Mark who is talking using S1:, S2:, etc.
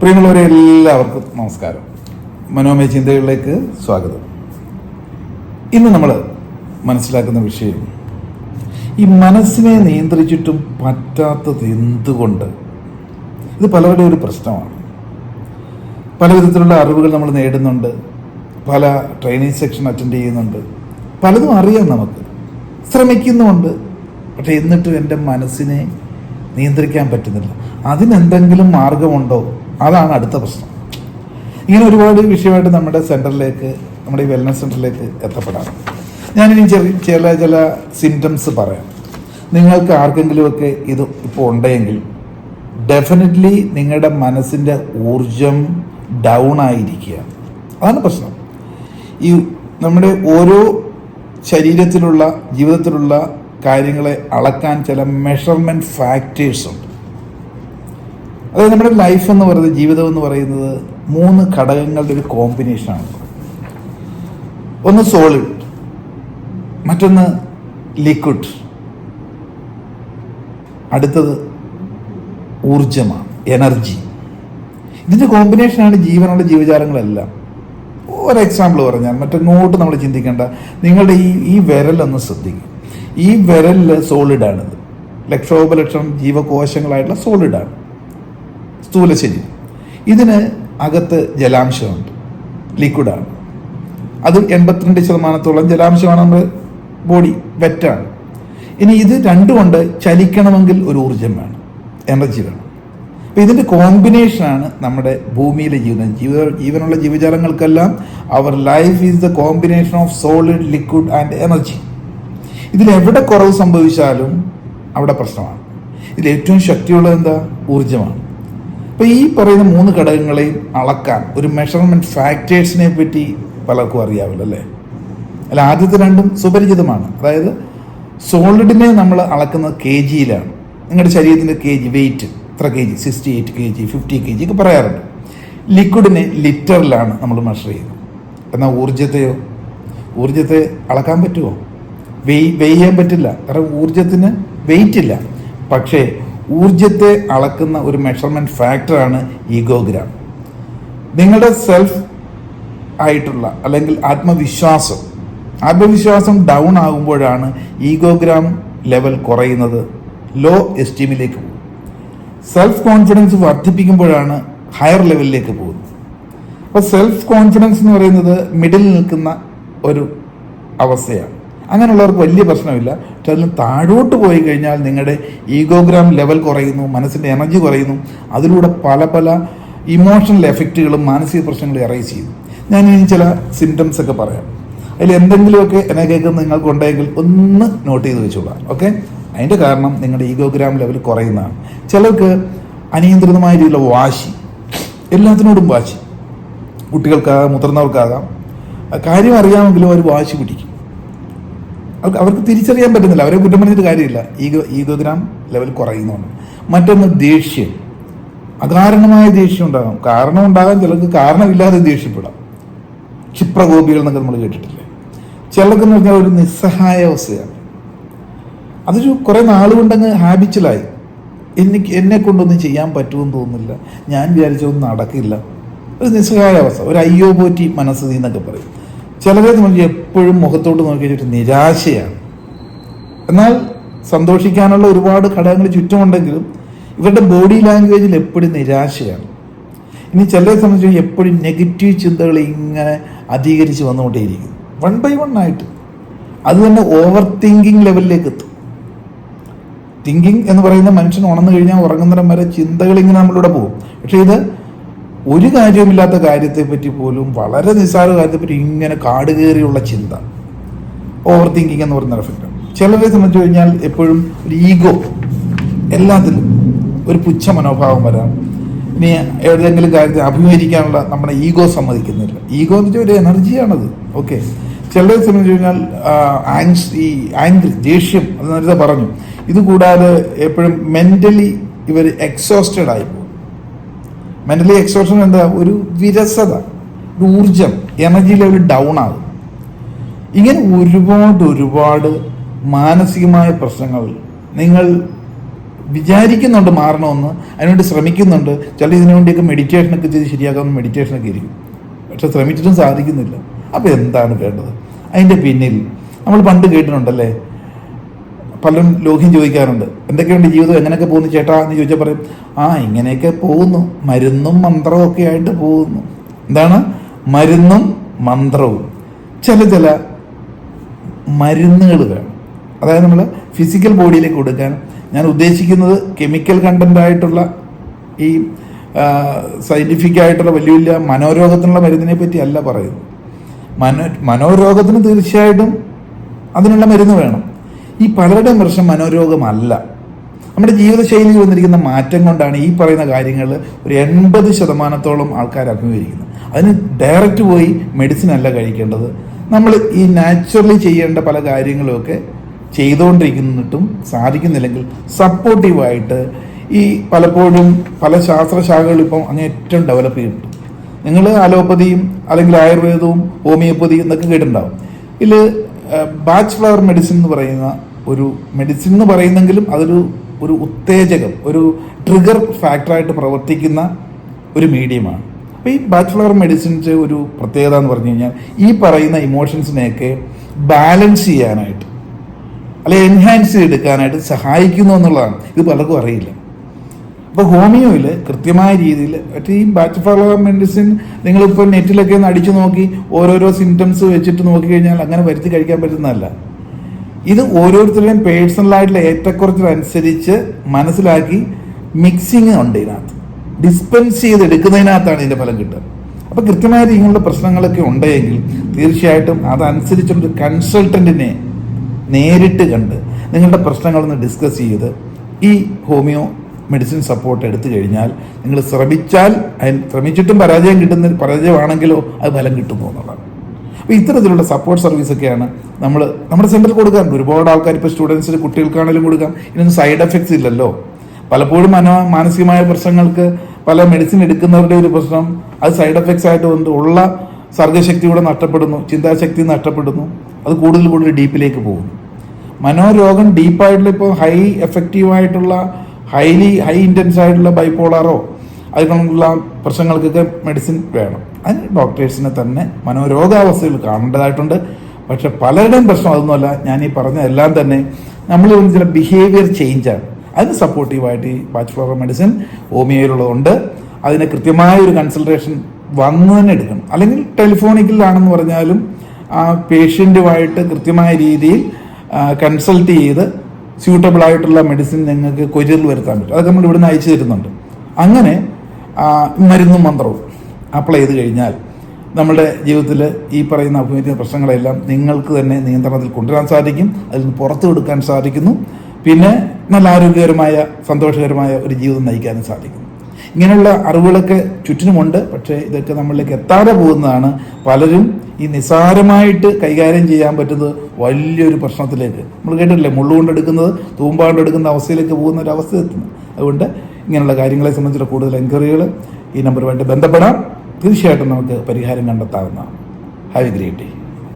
S1: പ്രിയമുള്ളവരെ എല്ലാവർക്കും നമസ്കാരം. മനോമയ ചിന്തകളിലേക്ക് സ്വാഗതം. ഇന്ന് നമ്മൾ മനസ്സിലാക്കുന്ന വിഷയം ഈ മനസ്സിനെ നിയന്ത്രിച്ചിട്ടും പറ്റാത്തത് എന്തുകൊണ്ട്? ഇത് പലരുടെയും ഒരു പ്രശ്നമാണ്. പല വിധത്തിലുള്ള അറിവുകൾ നമ്മൾ നേടുന്നുണ്ട്. പല ട്രെയിനിങ് സെക്ഷൻ അറ്റൻഡ് ചെയ്യുന്നുണ്ട്. പലതും അറിയാം നമുക്ക്. ശ്രമിക്കുന്നുമുണ്ട്. പക്ഷേ എന്നിട്ടും എന്റെ മനസ്സിനെ നിയന്ത്രിക്കാൻ പറ്റുന്നില്ല. അതിനെന്തെങ്കിലും മാർഗമുണ്ടോ? അതാണ് അടുത്ത പ്രശ്നം. ഇങ്ങനെ ഒരുപാട് വിഷയമായിട്ട് നമ്മുടെ സെന്ററിലേക്ക് നമ്മുടെ ഈ വെൽനസ് സെന്ററിലേക്ക് എത്തപ്പെടാം. ഞാനിനി ചെറിയ ചില ചില സിംറ്റംസ് പറയാം. നിങ്ങൾക്ക് ആർക്കെങ്കിലുമൊക്കെ ഇത് ഇപ്പോൾ ഉണ്ടെങ്കിൽ ഡെഫിനറ്റ്ലി നിങ്ങളുടെ മനസ്സിന്റെ ഊർജം ഡൗൺ ആയിരിക്കുക. അതാണ് പ്രശ്നം. ഈ നമ്മുടെ ഓരോ ശരീരത്തിലുള്ള ജീവിതത്തിലുള്ള കാര്യങ്ങളെ അളക്കാൻ ചില മെഷർമെന്റ് ഫാക്ടേഴ്സ് ഉണ്ട്. അതായത് നമ്മുടെ ലൈഫ് എന്ന് പറയുന്നത് ജീവിതം എന്ന് പറയുന്നത് മൂന്ന് ഘടകങ്ങളുടെ ഒരു കോമ്പിനേഷനാണ് ഒന്ന് സോളിഡ് മറ്റൊന്ന് ലിക്വിഡ് അടുത്തത് ഊർജമാണ് എനർജി ഇതിന്റെ കോമ്പിനേഷനാണ് ജീവനുള്ള ജീവജാലങ്ങളെല്ലാം. ഒരു എക്സാമ്പിൾ പറഞ്ഞാൽ മറ്റൊന്നോട്ട് നമ്മൾ ചിന്തിക്കേണ്ട നിങ്ങളുടെ ഈ ഈ വിരലൊന്ന് ശ്രദ്ധിക്കും ഈ വിരലിൽ സോളിഡാണിത് ലക്ഷോപലക്ഷം ജീവകോശങ്ങളായിട്ടുള്ള സോളിഡാണ് സ്ഥൂല ശരീരം ഇതിന് അകത്ത് ജലാംശമുണ്ട്. ലിക്വിഡാണ് അത് എൺപത്തിരണ്ട് ശതമാനത്തോളം ജലാംശമാണ് നമ്മുടെ ബോഡി വെറ്റാണ്. ഇനി ഇത് രണ്ടു കൊണ്ട് ചലിക്കണമെങ്കിൽ ഒരു ഊർജം വേണം. എനർജി വേണം. അപ്പം ഇതിന്റെ കോമ്പിനേഷനാണ് നമ്മുടെ ഭൂമിയിലെ ജീവിതം ജീവ ജീവനുള്ള ജീവജാലങ്ങൾക്കെല്ലാം അവർ life is the combination of solid liquid and energy ഇതിൽ എവിടെ കുറവ് സംഭവിച്ചാലും അവിടെ പ്രശ്നമാണ്. ഇതിൽ ഏറ്റവും ശക്തിയുള്ളത് എന്താ? ഊർജമാണ് അപ്പോൾ ഈ പറയുന്ന മൂന്ന് ഘടകങ്ങളെയും അളക്കാൻ ഒരു മെഷർമെന്റ് ഫാക്ടേഴ്സിനെ പറ്റി പലർക്കും അറിയാവില്ല അല്ലേ? അല്ല ആദ്യത്തെ രണ്ടും സുപരിചിതമാണ്. അതായത് സോളിഡിനെ നമ്മൾ അളക്കുന്നത് കെ ജിയിലാണ് നിങ്ങളുടെ ശരീരത്തിന്റെ കെ ജി വെയിറ്റ് ഇത്ര K G sixty eight K G fifty K G ഒക്കെ പറയാറുണ്ട്. ലിക്വിഡിനെ ലിറ്ററിലാണ് നമ്മൾ മെഷർ ചെയ്യുന്നത്. എന്നാൽ ഊർജത്തെയോ ഊർജത്തെ അളക്കാൻ പറ്റുമോ? വെയ് വെയ് ചെയ്യാൻ പറ്റില്ല. കാരണം ഊർജത്തിന് വെയിറ്റ് ഇല്ല. പക്ഷേ ഊർജത്തെ അളക്കുന്ന ഒരു മെഷർമെന്റ് ഫാക്ടറാണ് ഈഗോഗ്രാം നിങ്ങളുടെ സെൽഫ് ആയിട്ടുള്ള അല്ലെങ്കിൽ ആത്മവിശ്വാസം. ആത്മവിശ്വാസം ഡൗൺ ആകുമ്പോഴാണ് ഈഗോഗ്രാം ലെവൽ കുറയുന്നത് ലോ എസ്റ്റീമിലേക്ക് പോകും സെൽഫ് കോൺഫിഡൻസ് വർദ്ധിപ്പിക്കുമ്പോഴാണ് ഹയർ ലെവലിലേക്ക് പോകുന്നത്. അപ്പോൾ സെൽഫ് കോൺഫിഡൻസ് എന്ന് പറയുന്നത് മിഡിൽ നിൽക്കുന്ന ഒരു അവസ്ഥയാണ്. അങ്ങനെയുള്ളവർക്ക് വലിയ പ്രശ്നമില്ല. പക്ഷെ അതിൽ താഴോട്ട് പോയി കഴിഞ്ഞാൽ നിങ്ങളുടെ ഈഗോഗ്രാം ലെവൽ കുറയുന്നു മനസ്സിന്റെ എനർജി കുറയുന്നു. അതിലൂടെ പല പല ഇമോഷണൽ എഫക്റ്റുകളും മാനസിക പ്രശ്നങ്ങളും എറൈസ് ചെയ്യും. ഞാൻ ഇനി ചില സിംറ്റംസ് ഒക്കെ പറയാം. അതിൽ എന്തെങ്കിലുമൊക്കെ എന്നെ കേൾക്കുന്ന നിങ്ങൾക്കുണ്ടെങ്കിൽ ഒന്ന് നോട്ട് ചെയ്ത് വെച്ചോളാം. ഓക്കെ അതിന്റെ കാരണം നിങ്ങളുടെ ഈഗോഗ്രാം ലെവൽ കുറയുന്നതാണ്. ചിലർക്ക് അനിയന്ത്രിതമായ രീതിയിലുള്ള വാശി എല്ലാത്തിനോടും വാശി. കുട്ടികൾക്കാകാം മുതിർന്നവർക്കാകാം. കാര്യം അറിയാമെങ്കിലും അവർ വാശി പിടിക്കും. അവർക്ക് അവർക്ക് തിരിച്ചറിയാൻ പറ്റുന്നില്ല. അവരെ കുറ്റം പറഞ്ഞിട്ട് കാര്യമില്ല. ഈഗോ ഈഗോഗ്രാം ലെവൽ കുറയുന്നുണ്ട് മറ്റൊന്ന് ദേഷ്യം. അകാരണമായ ദേഷ്യം ഉണ്ടാകാം. കാരണം ഉണ്ടാകാൻ ചിലർക്ക് കാരണമില്ലാതെ ദേഷ്യപ്പെടാം. ക്ഷിപ്രകോപികൾ എന്നൊക്കെ നമ്മൾ കേട്ടിട്ടില്ലേ? ചിലർക്ക് എന്ന് പറഞ്ഞാൽ ഒരു നിസ്സഹായ അവസ്ഥയാണ്. അതൊരു കുറേ നാളുകൊണ്ടങ്ങ് ഹാബിച്ചലായി എനിക്ക് എന്നെ കൊണ്ടൊന്നും ചെയ്യാൻ പറ്റുമെന്ന് തോന്നുന്നില്ല. ഞാൻ വിചാരിച്ചൊന്നും നടക്കില്ല. ഒരു നിസ്സഹായ അവസ്ഥ. ഒരു അയ്യോ പോറ്റി മനസ്സിൽ എന്നൊക്കെ പറയും. ചിലരെ നമ്മൾ എപ്പോഴും മുഖത്തോട്ട് നോക്കിയിട്ട് നിരാശയാണ്. എന്നാൽ സന്തോഷിക്കാനുള്ള ഒരുപാട് ഘടകങ്ങൾ ചുറ്റുമുണ്ടെങ്കിലും ഇവരുടെ ബോഡി ലാംഗ്വേജിൽ എപ്പോഴും നിരാശയാണ്. ഇനി ചിലരെ സംബന്ധിച്ച് എപ്പോഴും നെഗറ്റീവ് ചിന്തകൾ ഇങ്ങനെ അധികരിച്ച് വന്നുകൊണ്ടേയിരിക്കും വൺ ബൈ വൺ ആയിട്ട്. അത് തന്നെ ഓവർ തിങ്കിങ് ലെവലിലേക്ക് എത്തും. തിങ്കിങ് എന്ന് പറയുന്ന മനുഷ്യൻ ഉണർന്നു കഴിഞ്ഞാൽ ഉറങ്ങുന്നിടം വരെ ചിന്തകൾ ഇങ്ങനെ നമ്മളിവിടെ പോകും. പക്ഷേ ഇത് ഒരു കാര്യമില്ലാത്ത കാര്യത്തെപ്പറ്റി പോലും വളരെ നിസ്സാര കാര്യത്തെപ്പറ്റി ഇങ്ങനെ കാട് കയറിയുള്ള ചിന്ത. ഓവർ തിങ്കിങ് എന്ന് പറയുന്ന എഫക്റ്റ് ചിലരെ സംബന്ധിച്ച് കഴിഞ്ഞാൽ എപ്പോഴും ഒരു ഈഗോ എല്ലാത്തിലും ഒരു പുച്ഛ മനോഭാവം വരാം. ഇനി ഏതെങ്കിലും കാര്യത്തെ അഭിമുഖീകരിക്കാനുള്ള നമ്മുടെ ഈഗോ സമ്മതിക്കുന്നില്ല. ഈഗോ എന്ന് വെച്ചാൽ ഒരു എനർജിയാണത് ഓക്കെ ചിലരെ സംബന്ധിച്ച് കഴിഞ്ഞാൽ ആങ്സ് ഈ ആംഗ്രി ദേഷ്യം അത് നേരത്തെ പറഞ്ഞു. ഇത് കൂടാതെ എപ്പോഴും മെന്റലി ഇവർ എക്സോസ്റ്റഡ് ആയി പോകും മെന്റലി എക്സോഷൻ എന്താ? ഒരു വിരസത ഒരു ഊർജം എനർജി ലെവൽ ഡൗൺ ആകും ഇങ്ങനെ ഒരുപാട് ഒരുപാട് മാനസികമായ പ്രശ്നങ്ങൾ നിങ്ങൾ വിചാരിക്കുന്നുണ്ട് മാറണമെന്ന് അതിനുവേണ്ടി ശ്രമിക്കുന്നുണ്ട്. ചില ഇതിനു വേണ്ടിയൊക്കെ മെഡിറ്റേഷനൊക്കെ ചെയ്ത് ശരിയാക്കാമെന്ന് മെഡിറ്റേഷനൊക്കെ ഇരിക്കും പക്ഷെ ശ്രമിച്ചിട്ടും സാധിക്കുന്നില്ല. അപ്പോൾ എന്താണ് വേണ്ടത്? അതിന്റെ പിന്നിൽ നമ്മൾ പണ്ട് കേട്ടിട്ടുണ്ടല്ലേ? പലരും ലോഹ്യം ചോദിക്കാറുണ്ട്. എന്തൊക്കെയുണ്ട് ജീവിതം? എങ്ങനെയൊക്കെ പോകുന്നു ചേട്ടാ? എന്ന് ചോദിച്ചാൽ പറയും ആ ഇങ്ങനെയൊക്കെ പോകുന്നു. മരുന്നും മന്ത്രവും ഒക്കെ ആയിട്ട് പോകുന്നു. എന്താണ്? മരുന്നും മന്ത്രവും. ചില ചില മരുന്നുകൾ വേണം. അതായത് നമ്മൾ ഫിസിക്കൽ ബോഡിയിലേക്ക് കൊടുക്കാൻ ഞാൻ ഉദ്ദേശിക്കുന്നത് കെമിക്കൽ കണ്ടന്റ് ആയിട്ടുള്ള ഈ സയന്റിഫിക് ആയിട്ടുള്ള വലിയ വലിയ മനോരോഗത്തിനുള്ള മരുന്നിനെ പറ്റി അല്ല പറയുന്നത്. മനോ മനോരോഗത്തിന് തീർച്ചയായിട്ടും അതിനുള്ള മരുന്ന് വേണം. ഈ പലരുടെയും പ്രശ്നം മനോരോഗമല്ല. നമ്മുടെ ജീവിതശൈലിയിൽ വന്നിരിക്കുന്ന മാറ്റം കൊണ്ടാണ് ഈ പറയുന്ന കാര്യങ്ങൾ ഒരു എൺപത് ശതമാനത്തോളം ആൾക്കാർ അഭിമുഖീകരിക്കുന്നത്. അതിന് ഡയറക്റ്റ് പോയി മെഡിസിൻ അല്ല കഴിക്കേണ്ടത്. നമ്മൾ ഈ നാച്ചുറലി ചെയ്യേണ്ട പല കാര്യങ്ങളുമൊക്കെ ചെയ്തുകൊണ്ടിരിക്കുന്നിട്ടും സാധിക്കുന്നില്ലെങ്കിൽ സപ്പോർട്ടീവായിട്ട് ഈ പലപ്പോഴും പല ശാസ്ത്രശാഖകളും ഇപ്പം അങ്ങ് ഏറ്റവും ഡെവലപ്പ് ചെയ്തിട്ടുണ്ട്. നിങ്ങൾ അലോപ്പതിയും അല്ലെങ്കിൽ ആയുർവേദവും ഹോമിയോപ്പതിയും എന്നൊക്കെ കേട്ടിട്ടുണ്ടാവും. ഇതിൽ ബാച്ച് ഫ്ലവർ മെഡിസിൻ എന്ന് പറയുന്ന ഒരു മെഡിസിൻ എന്ന് പറയുന്നെങ്കിലും അതൊരു ഒരു ഉത്തേജകം ഒരു ട്രിഗർ ഫാക്ടറായിട്ട് പ്രവർത്തിക്കുന്ന ഒരു മീഡിയമാണ് അപ്പോൾ ഈ ബാച്ചുലർ മെഡിസിൻസ് ഒരു പ്രത്യേകത എന്ന് പറഞ്ഞു കഴിഞ്ഞാൽ ഈ പറയുന്ന ഇമോഷൻസിനെയൊക്കെ ബാലൻസ് ചെയ്യാനായിട്ട് അല്ലെ എൻഹാൻസ് ചെയ്തെടുക്കാനായിട്ട് സഹായിക്കുന്നു എന്നുള്ളതാണ്. ഇത് പലർക്കും അറിയില്ല. അപ്പോൾ ഹോമിയോയിൽ കൃത്യമായ രീതിയിൽ മറ്റേ ഈ ബാച്ച് ഫ്ലവർ മെഡിസിൻ നിങ്ങളിപ്പോൾ നെറ്റിലൊക്കെ ഒന്ന് അടിച്ചു നോക്കി ഓരോരോ സിംറ്റംസ് വെച്ചിട്ട് നോക്കിക്കഴിഞ്ഞാൽ അങ്ങനെ വരുത്തി കഴിക്കാൻ പറ്റുന്നതല്ല. ഇത് ഓരോരുത്തരുടെയും പേഴ്സണലായിട്ടുള്ള ഏറ്റക്കുറച്ചിലനുസരിച്ച് മനസ്സിലാക്കി മിക്സിങ് ഉണ്ട് ഇതിനകത്ത്. ഡിസ്പെൻസ് ചെയ്ത് എടുക്കുന്നതിനകത്താണ് ഇതിന്റെ ഫലം കിട്ടുക. അപ്പോൾ കൃത്യമായിട്ട് ഇങ്ങനെയുള്ള പ്രശ്നങ്ങളൊക്കെ ഉണ്ടെങ്കിൽ തീർച്ചയായിട്ടും അതനുസരിച്ചൊരു കൺസൾട്ടന്റിനെ നേരിട്ട് കണ്ട് നിങ്ങളുടെ പ്രശ്നങ്ങളൊന്ന് ഡിസ്കസ് ചെയ്ത് ഈ ഹോമിയോ മെഡിസിൻ സപ്പോർട്ട് എടുത്തു കഴിഞ്ഞാൽ നിങ്ങൾ ശ്രമിച്ചാൽ ശ്രമിച്ചിട്ടും പരാജയം കിട്ടുന്ന പരാജയമാണെങ്കിലോ അത് ഫലം കിട്ടുന്നു എന്നുള്ളതാണ്. അപ്പോൾ ഇത്തരത്തിലുള്ള സപ്പോർട്ട് സർവീസൊക്കെയാണ് നമ്മൾ നമ്മുടെ സെന്ററിൽ കൊടുക്കാറുണ്ട് ഒരുപാട് ആൾക്കാർ ഇപ്പോൾ സ്റ്റുഡൻസിന് കുട്ടികൾക്കാണെങ്കിലും കൊടുക്കാം. ഇതിനൊന്നും സൈഡ് എഫക്ട്സ് ഇല്ലല്ലോ. പലപ്പോഴും മനോ മാനസികമായ പ്രശ്നങ്ങൾക്ക് പല മെഡിസിൻ എടുക്കുന്നവരുടെ ഒരു പ്രശ്നം. അത് സൈഡ് എഫക്ട്സ് ആയിട്ട് വന്ന് ഉള്ള സർഗശക്തി കൂടെ നഷ്ടപ്പെടുന്നു. ചിന്താശക്തി നഷ്ടപ്പെടുന്നു. അത് കൂടുതൽ കൂടുതൽ ഡീപ്പിലേക്ക് പോകുന്നു. മനോരോഗം ഡീപ്പായിട്ടുള്ള ഇപ്പോൾ ഹൈ എഫക്റ്റീവായിട്ടുള്ള ഹൈലി ഹൈ ഇന്റൻസ് ആയിട്ടുള്ള ബൈപ്പോളാറോ അതിനുള്ള പ്രശ്നങ്ങൾക്കൊക്കെ മെഡിസിൻ വേണം. അതിന് ഡോക്ടേഴ്സിനെ തന്നെ മനോരോഗാവസ്ഥയിൽ കാണേണ്ടതായിട്ടുണ്ട്. പക്ഷെ പലരുടെയും പ്രശ്നം അതൊന്നുമല്ല. ഞാൻ ഈ പറഞ്ഞതെല്ലാം തന്നെ നമ്മൾ ചില ബിഹേവിയർ ചേഞ്ചാണ് അതിന് സപ്പോർട്ടീവായിട്ട് ഈ ബാച്ചുലർ ഓഫ് മെഡിസിൻ ഹോമിയോയിലുള്ളതുണ്ട്. അതിന് കൃത്യമായ ഒരു കൺസൾട്ടേഷൻ വന്നു തന്നെ എടുക്കണം. അല്ലെങ്കിൽ ടെലിഫോണിക്കലാണെന്ന് പറഞ്ഞാലും ആ പേഷ്യന്റുമായിട്ട് കൃത്യമായ രീതിയിൽ കൺസൾട്ട് ചെയ്ത് സ്യൂട്ടബിൾ ആയിട്ടുള്ള മെഡിസിൻ നിങ്ങൾക്ക് കൊരിയറിൽ വരുത്താൻ പറ്റും. അതൊക്കെ നമ്മൾ ഇവിടുന്ന് അയച്ചു തരുന്നുണ്ട്. അങ്ങനെ മരുന്നും മന്ത്രവും. അപ്ലൈ ചെയ്ത് കഴിഞ്ഞാൽ നമ്മുടെ ജീവിതത്തിൽ ഈ പറയുന്ന അഭിമുഖീകരിക്കുന്ന പ്രശ്നങ്ങളെല്ലാം നിങ്ങൾക്ക് തന്നെ നിയന്ത്രണത്തിൽ കൊണ്ടുവരാൻ സാധിക്കും അതിൽ നിന്ന് പുറത്തു കൊടുക്കാൻ സാധിക്കുന്നു. പിന്നെ നല്ല ആരോഗ്യകരമായ സന്തോഷകരമായ ഒരു ജീവിതം നയിക്കാനും സാധിക്കും. ഇങ്ങനെയുള്ള അറിവുകളൊക്കെ ചുറ്റിനുമുണ്ട്. പക്ഷേ ഇതൊക്കെ നമ്മളിലേക്ക് എത്താതെ പോകുന്നതാണ് പലരും ഈ നിസ്സാരമായിട്ട് കൈകാര്യം ചെയ്യാൻ പറ്റുന്നത് വലിയൊരു പ്രശ്നത്തിലേക്ക്. നമ്മൾ കേട്ടിട്ടില്ലേ? തൂമ്പാണ്ട് എടുക്കുന്ന അവസ്ഥയിലേക്ക് പോകുന്ന ഒരു അവസ്ഥ എത്തുന്നു. അതുകൊണ്ട് ഇങ്ങനെയുള്ള കാര്യങ്ങളെ സംബന്ധിച്ചുള്ള കൂടുതൽ എൻക്വയറികൾ ഈ നമ്പറുമായിട്ട് ബന്ധപ്പെടാം. തീർച്ചയായിട്ടും നമുക്ക് പരിഹാരം കണ്ടെത്താവുന്നതാണ്. Have great day